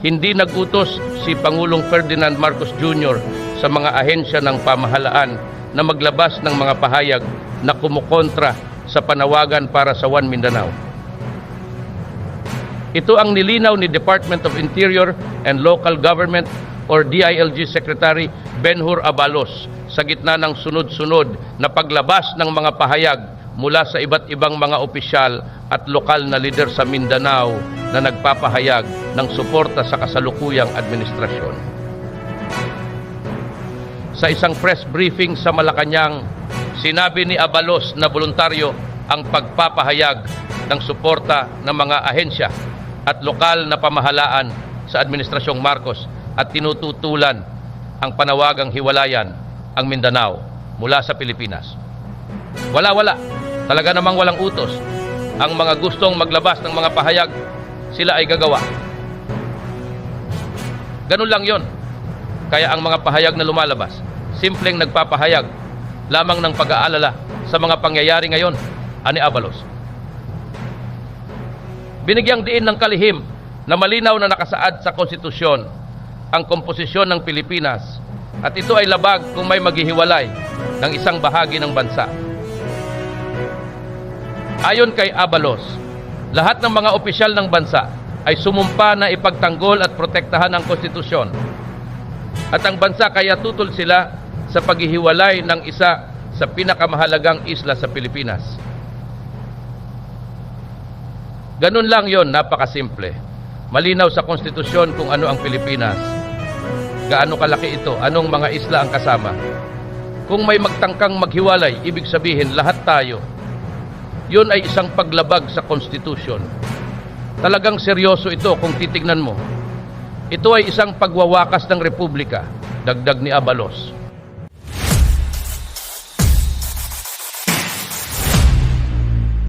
Hindi nagutos si Pangulong Ferdinand Marcos Jr. sa mga ahensya ng pamahalaan na maglabas ng mga pahayag na kumukontra sa panawagan para sa One Mindanao. Ito ang nilinaw ni Department of Interior and Local Government or DILG Secretary Benhur Abalos sa gitna ng sunod-sunod na paglabas ng mga pahayag mula sa iba't ibang mga opisyal at lokal na lider sa Mindanao na nagpapahayag ng suporta sa kasalukuyang administrasyon. Sa isang press briefing sa Malacanang, sinabi ni Abalos na voluntaryo ang pagpapahayag ng suporta ng mga ahensya at lokal na pamahalaan sa Administrasyong Marcos at tinututulan ang panawagang hiwalayan ang Mindanao mula sa Pilipinas. Wala-wala. Talaga namang walang utos. Ang mga gustong maglabas ng mga pahayag, sila ay gagawa. Ganun lang yon. Kaya ang mga pahayag na lumalabas, simpleng nagpapahayag lamang ng pag-aalala sa mga pangyayari ngayon, ani Abalos. Binigyang diin ng kalihim na malinaw na nakasaad sa konstitusyon ang komposisyon ng Pilipinas at ito ay labag kung may maghihiwalay ng isang bahagi ng bansa. Ayon kay Abalos, lahat ng mga opisyal ng bansa ay sumumpa na ipagtanggol at protektahan ang konstitusyon. At ang bansa kaya tutol sila sa paghihiwalay ng isa sa pinakamahalagang isla sa Pilipinas. Ganun lang yon, napakasimple. Malinaw sa konstitusyon kung ano ang Pilipinas. Gaano kalaki ito, anong mga isla ang kasama. Kung may magtangkang maghiwalay, ibig sabihin lahat tayo. Yun ay isang paglabag sa konstitusyon. Talagang seryoso ito kung titignan mo. Ito ay isang pagwawakas ng republika, dagdag ni Abalos.